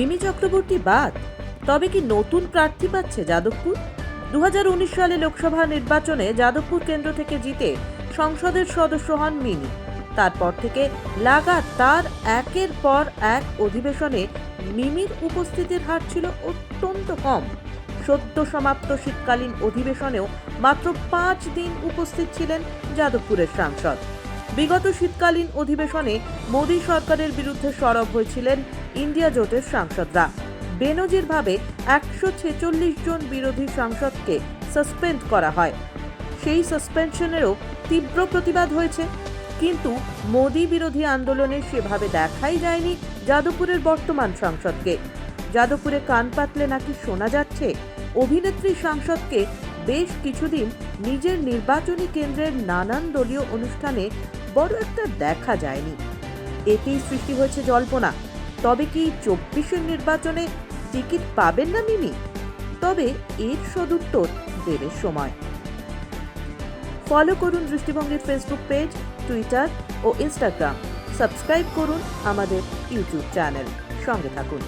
চক্রবর্তী বাদ? তবে কি নতুন প্রার্থী পাচ্ছে যাদবপুর? দু হাজার উনিশ সালে লোকসভা নির্বাচনে যাদবপুর কেন্দ্র থেকে জিতে সংসদের সদস্য হন মিনি তারপর থেকে লাগাতার একের পর এক অধিবেশনে মিমির উপস্থিতির হার ছিল অত্যন্ত কম। সদ্য সমাপ্ত শীতকালীন অধিবেশনেও মাত্র পাঁচ দিন উপস্থিত ছিলেন যাদবপুরের সাংসদ। বিগত শীতকালীন অধিবেশনে মোদী সরকারের বিরুদ্ধে সরব হয়েছিলেন ইন্ডিয়া জোটের সাংসদরা। বেনজিরভাবে একশো ছেচল্লিশ জন বিরোধী সাংসদকে সাসপেন্ড করা হয়। সেই সাসপেনশনেরও তীব্র প্রতিবাদ হয়েছে। কিন্তু মোদী বিরোধী আন্দোলনে সেভাবে দেখাই যায়নি যাদবপুরের বর্তমান সাংসদকে। যাদবপুরে কান পাতলে নাকি শোনা যাচ্ছে, অভিনেত্রী সাংসদকে বেশ কিছুদিন নিজের নির্বাচনী কেন্দ্রের নানান দলীয় অনুষ্ঠানে বড় একটা দেখা যায়নি। এতেই সৃষ্টি হয়েছে জল্পনা। তবে কি চব্বিশের নির্বাচনে টিকিট পাবেন না মিমি? তবে এর সদুত্তর দেবে সময়। ফলো করুন দৃষ্টিভঙ্গির ফেসবুক পেজ টুইটার ও ইনস্টাগ্রাম সাবস্ক্রাইব করুন আমাদের ইউটিউব চ্যানেল সঙ্গে থাকুন।